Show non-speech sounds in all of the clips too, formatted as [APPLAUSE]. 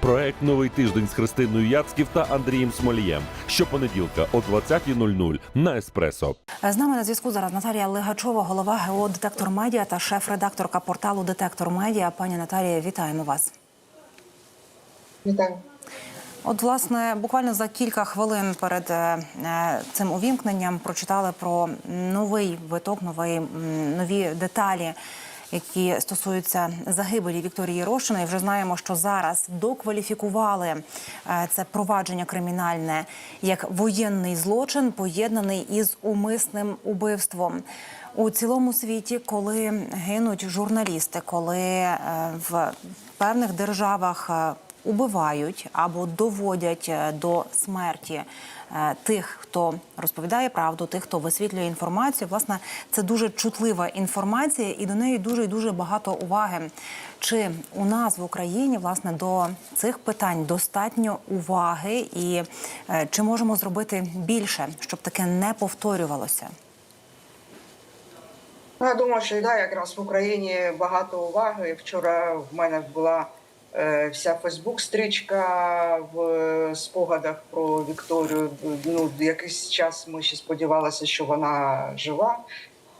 Проект Новий тиждень з Христиною Яцьків та Андрієм Смолієм. Щопонеділка о 20.00 на Еспресо. З нами на зв'язку зараз Наталія Легачова, голова ГО «Детектор Медіа» та шеф-редакторка порталу «Детектор Медіа». Пані Наталія, вітаємо вас. Вітаю. От, власне, буквально за кілька хвилин перед е, е, цим увімкненням прочитали про новий виток, новий, нові деталі, які стосуються загибелі Вікторії Рошиної. Вже знаємо, що зараз докваліфікували е, це провадження кримінальне як воєнний злочин, поєднаний із умисним убивством. У цілому світі, коли гинуть журналісти, коли е, в певних державах е, убивають або доводять е, до смерті е, тих, хто розповідає правду, тих, хто висвітлює інформацію. Власне, це дуже чутлива інформація, і до неї дуже і дуже багато уваги. Чи у нас в Україні власне до цих питань достатньо уваги, і е, чи можемо зробити більше, щоб таке не повторювалося? Ну, я думаю, що да, якраз в Україні багато уваги. Вчора в мене була вся Фейсбук-стрічка в е, спогадах про Вікторію. Ну, якийсь час ми ще сподівалися, що вона жива.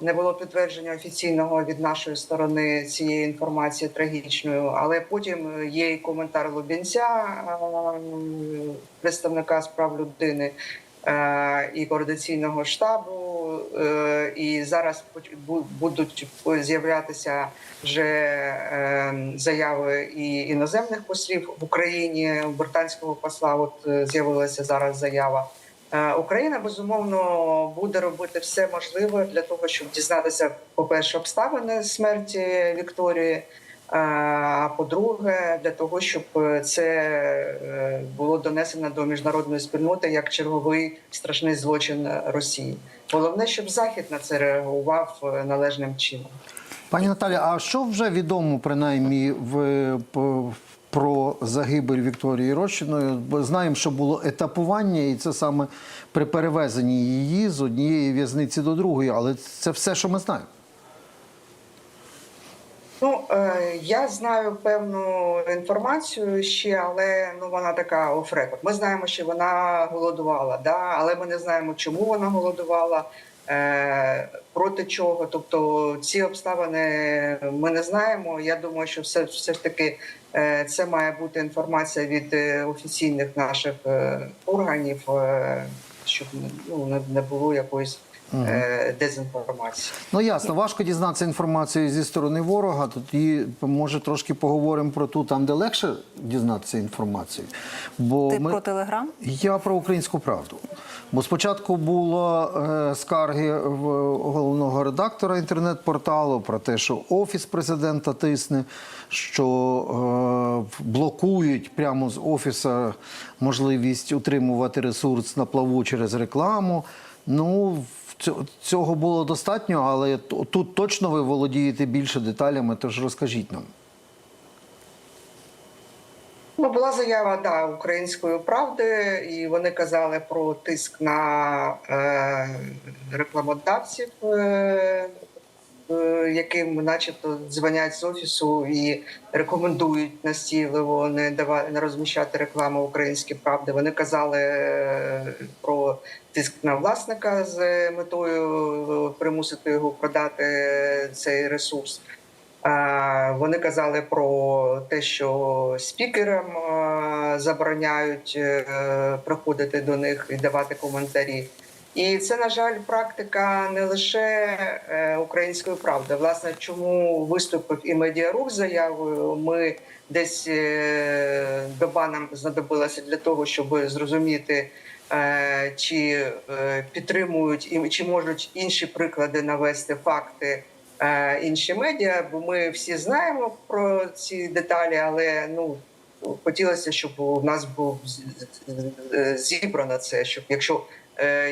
Не було підтвердження офіційного від нашої сторони цієї інформації трагічною, але потім є і коментар Лубінця, е, представника з прав людини е, і координаційного штабу. Е, І зараз будуть з'являтися вже е, заяви і іноземних послів в Україні. Британського посла от е, з'явилася зараз заява. Україна безумовно буде робити все можливе для того, щоб дізнатися, по-перше, обставини смерті Вікторії. Е, А по-друге, для того, щоб це е, було донесено до міжнародної спільноти як черговий страшний злочин Росії. Головне, щоб Захід на це реагував е, належним чином. Пані Наталі, а що вже відомо принаймні в про загибель Вікторії Рощиної? Знаємо, що було етапування, і це саме при перевезенні її з однієї в'язниці до другої, але це все, що ми знаємо. Ну е, я знаю певну інформацію ще, але ну вона така офрекорд. Ми знаємо, що вона голодувала, да, але ми не знаємо, чому вона голодувала. Е, проти чого, тобто ці обставини ми не знаємо. Я думаю, що все, все ж таки е, це має бути інформація від офіційних наших органів, щоб ну, не було якоїсь е, дезінформації. Ну ясно, важко дізнатися інформацію зі сторони ворога. Тоді може трошки поговоримо про ту там, де легше дізнатися інформацію. Бо Ти ми... про телеграм? Я про українську правду. Бо спочатку було е, скарги в головного редактора інтернет-порталу про те, що офіс президента тисне, що е, блокують прямо з офіса можливість утримувати ресурс на плаву через рекламу. Ну, цього було достатньо, але тут точно ви володієте більше деталями, тож розкажіть нам. Ну, була заява да, української правди, і вони казали про тиск на е, рекламодавців, е, яким, начебто, дзвонять з офісу і рекомендують настійливо не давати не розміщати рекламу українській правди. Вони казали е, про тиск на власника з метою е, примусити його продати цей ресурс. Е, Вони казали про те, що спікерам е, забороняють е, приходити до них і давати коментарі. І це, на жаль, практика не лише е, української правди. Власне, чому виступив і медіарух з заявою? Ми десь е, доба нам знадобилася для того, щоб зрозуміти, е, чи підтримують і чи можуть інші приклади навести факти інші медіа, бо ми всі знаємо про ці деталі, але ну хотілося, щоб у нас був зібрано це. Щоб якщо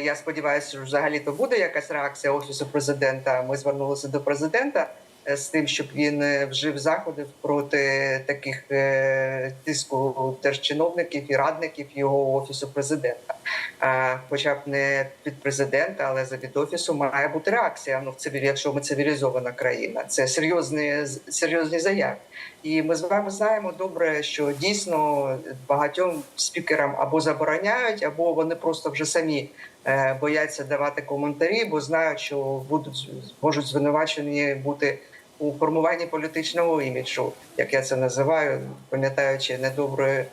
я сподіваюся, що взагалі то буде якась реакція офісу президента. Ми звернулися до президента е, з тим, щоб він е, вжив заходів проти таких е, тиску держчиновників і радників його офісу президента. Е, Хоча б не від президента, але за від офісу має бути реакція. Ну в цивілі, якщо ми цивілізована країна, це серйозні серйозні заяви. І ми з вами знаємо добре, що дійсно багатьом спікерам або забороняють, або вони просто вже самі е, бояться давати коментарі, бо знають, що будуть можуть звинувачені бути у формуванні політичного іміджу, як я це називаю, пам'ятаючи недоброї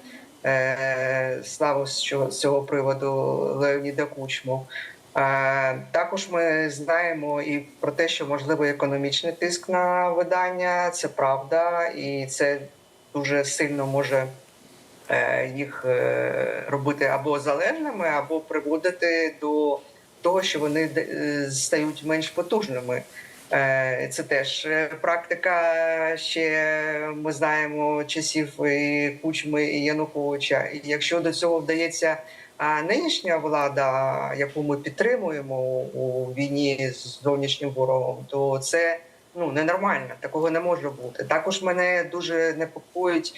е, славу з цього- приводу Леоніда Кучму. Е, Також ми знаємо і про те, що можливо економічний тиск на видання, це правда, і це дуже сильно може е, їх е, робити або залежними, або приводити до того, що вони стають менш потужними. Е, Це теж е, практика ще ми знаємо часів і Кучми і Януковича. І якщо до цього вдається нинішня влада, яку ми підтримуємо у війні з зовнішнім ворогом, то це ну ненормально. Такого не може бути. Також мене дуже непокоїть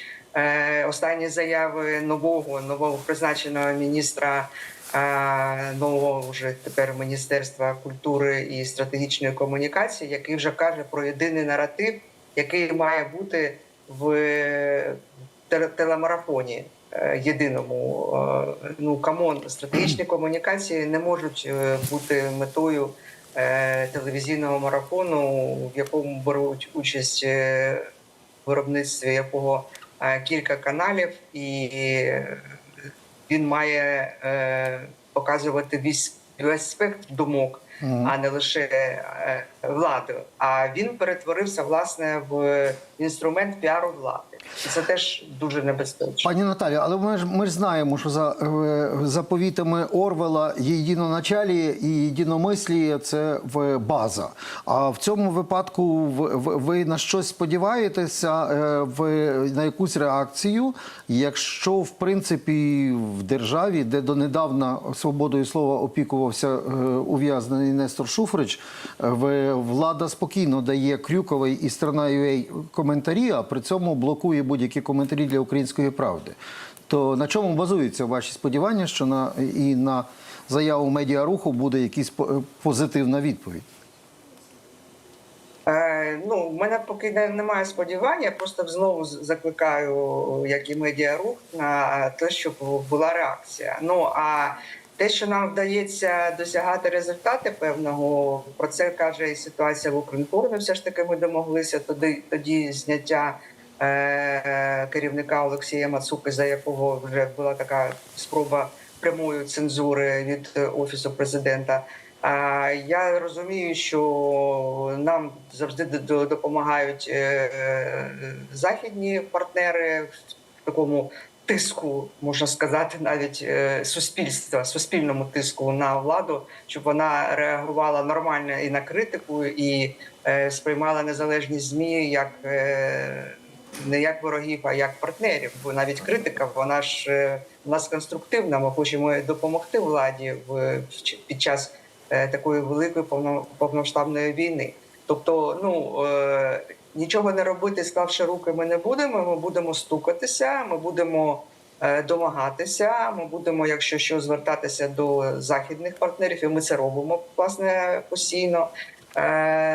останні заяви нового нового призначеного міністра. е, Нового вже тепер Міністерства культури і стратегічної комунікації, який вже каже про єдиний наратив, який має бути в телемарафоні е, єдиному. Е, Ну камон, стратегічні [CLEARS THROAT] комунікації не можуть е, бути метою е, телевізійного марафону, в якому беруть участь е, в виробництві якого е, кілька каналів, і е, він має е, показувати весь, весь спектр думок, а не лише е, влади. А він перетворився власне в інструмент піару влади, це теж дуже небезпечно. Пані Наталі, але ми ж ми ж знаємо, що за е, заповітами Орвела єдиноначалі і єдиномислі це в база. А в цьому випадку ви на щось сподіваєтеся е, в на якусь реакцію, якщо в принципі в державі, де донедавна свободою слова опікувався е, ув'язнений Нестор Шуфрич, влада спокійно дає Крюковий і страна UA коментарі, а при цьому блокує будь-які коментарі для української правди. То на чому базуються ваші сподівання, що на і на заяву медіаруху буде якась позитивна відповідь? Е, ну, в мене поки не, немає сподівань. Я просто знову закликаю, як і медіарух, на те, щоб була реакція. Ну а те, що нам вдається досягати результати певного, про це каже і ситуація в Укрінформі. Все ж таки, ми домоглися тоді, тоді зняття керівника Олексія Мацуки, за якого вже була така спроба прямої цензури від е, офісу президента. Я розумію, що нам завжди допомагають е, е, західні партнери в такому тиску, можна сказати, навіть е, суспільства, суспільному тиску на владу, щоб вона реагувала нормально і на критику, і е, сприймала незалежність змі як. Не як ворогів, а як партнерів. Бо навіть критика, вона ж е, у нас конструктивна. Ми хочемо допомогти владі в під час е, такої великої повно- повномасштабної війни. Тобто, ну е, нічого не робити, склавши руки, ми не будемо. Ми будемо стукатися, ми будемо домагатися. Ми будемо, якщо що, звертатися до західних партнерів, і ми це робимо власне постійно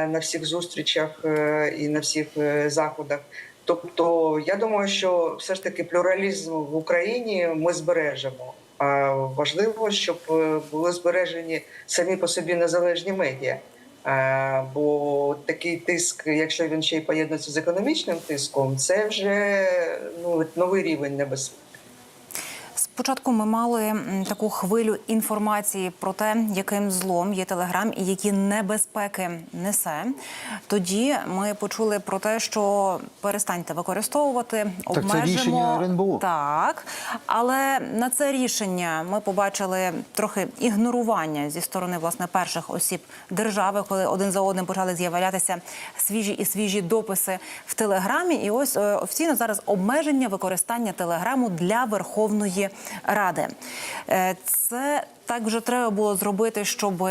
на всіх зустрічах і на всіх заходах. Тобто, я думаю, що все ж таки плюралізм в Україні ми збережемо. А важливо, щоб е, були збережені самі по собі незалежні медіа. Е, Бо такий тиск, якщо він ще й поєднується з економічним тиском, це вже ну новий рівень небезпеки. Спочатку ми мали таку хвилю інформації про те, яким злом є телеграм і які небезпеки несе. Тоді ми почули про те, що перестаньте використовувати, Так, це обмежимо рішення РНБО. так. Але на це рішення ми побачили трохи ігнорування зі сторони власне перших осіб держави, коли один за одним почали з'являтися свіжі і свіжі дописи в телеграмі. І ось е, офіційно зараз обмеження використання телеграму для Верховної Ради. Е, Це так вже треба було зробити, щоб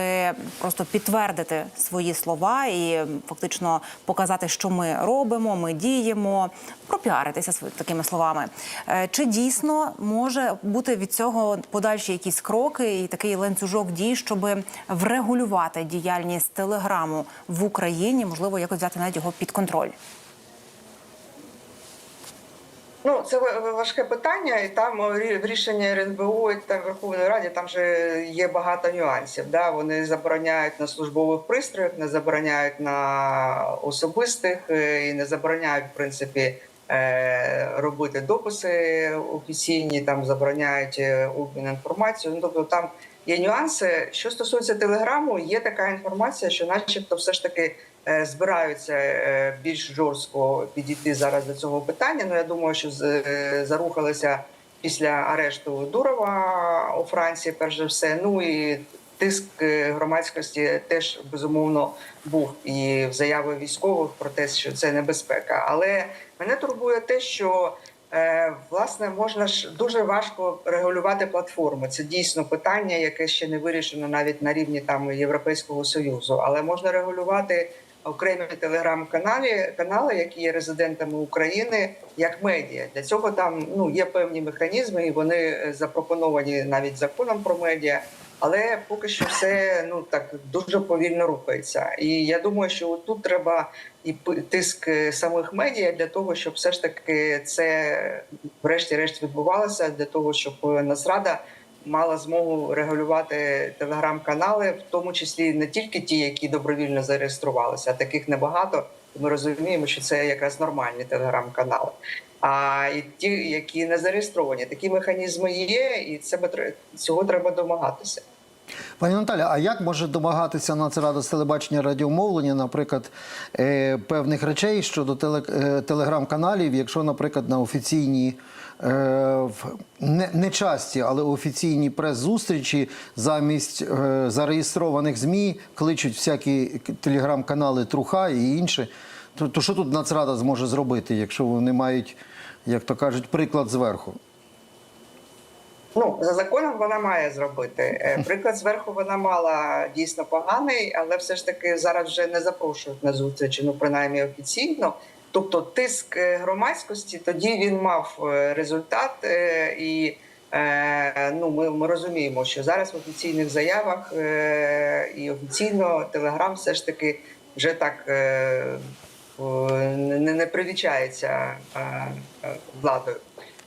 просто підтвердити свої слова і фактично показати, що ми робимо, ми діємо, пропіаритися такими словами. Е, Чи дійсно може бути від цього подальші якісь кроки і такий ланцюжок дій, щоб врегулювати діяльність телеграму в Україні, можливо, якось взяти навіть його під контроль? Ну, це ва- важке питання, і там о, рі- РНБО і там Верховної Раді там же є багато нюансів. Да? Вони забороняють на службових пристроях, не забороняють на особистих е, і не забороняють, в принципі, е, робити дописи офіційні, там забороняють е, обмін інформацією. Ну, тобто там є нюанси. Що стосується телеграму, є така інформація, що, начебто, все ж таки збираються е, більш жорстко підійти зараз до цього питання. Ну я думаю, що е, зарухалися після арешту Дурова у Франції, перш за все. Ну і тиск е, громадськості теж безумовно був і в заяви військових про те, що це небезпека. Але мене турбує те, що Е, Власне, можна ж дуже важко регулювати платформи. Це дійсно питання, яке ще не вирішено навіть на рівні там Європейського союзу. Але можна регулювати окремі телеграм-каналі, канали, які є резидентами України, як медіа. Для цього там ну є певні механізми, і вони е, запропоновані навіть законом про медіа. Але поки що все ну так дуже повільно рухається. І я думаю, що тут треба і тиск е, самих медіа для того, щоб все ж таки це врешті-решт відбувалося, для того, щоб е, Нацрада мала змогу регулювати телеграм-канали, в тому числі не тільки ті, які добровільно зареєструвалися, а таких небагато. Ми розуміємо, що це якраз нормальні телеграм-канали. А і ті, які не зареєстровані, такі механізми є, і це цього треба домагатися. Пані Наталя, а як може домагатися Нацрада з телебачення радіомовлення, наприклад, е, певних речей щодо е, телеграм-каналів, якщо, наприклад, на офіційній е, не, не часті, але офіційній прес-зустрічі замість зареєстрованих ЗМІ кличуть всякі телеграм-канали Труха і інше. То, то що тут Нацрада зможе зробити, якщо вони мають, як то кажуть, приклад зверху? Ну за законом вона має зробити. Е, [LAUGHS] Приклад зверху вона мала дійсно поганий, але все ж таки зараз вже не запрошують на зустрічі, ну принаймні офіційно. Тобто, тиск е, громадськості тоді він мав е, результат, і ну ми, ми розуміємо, що зараз в офіційних заявах і офіційно Телеграм все ж таки вже так. Не, не привічається владою.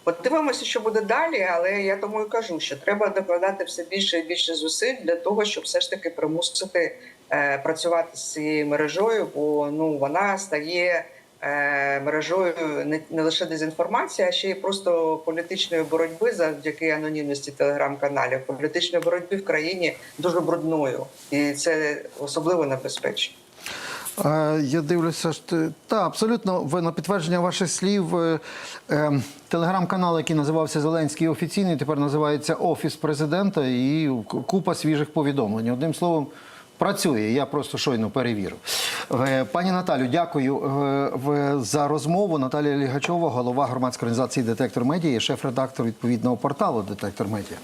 Подивимося, що буде далі, але я тому і кажу, що треба докладати все більше і більше зусиль для того, щоб все ж таки примусити е, працювати з цією мережою, бо ну вона стає е, мережою не, не лише дезінформації, а ще й просто політичної боротьби завдяки анонімності телеграм-каналів, політичної боротьби в країні дуже брудною, і це особливо небезпечно. Я дивлюся, що та абсолютно на підтвердження ваших слів. е, е, Телеграм-канал, який називався Зеленський офіційний, тепер називається Офіс президента і купа свіжих повідомлень. Одним словом, працює. Я просто щойно перевірив. Е, Пані Наталю, дякую е, за розмову. Наталія Лігачова, голова громадської організації Детектор Медіа, шеф-редактор відповідного порталу Детектор Медіа.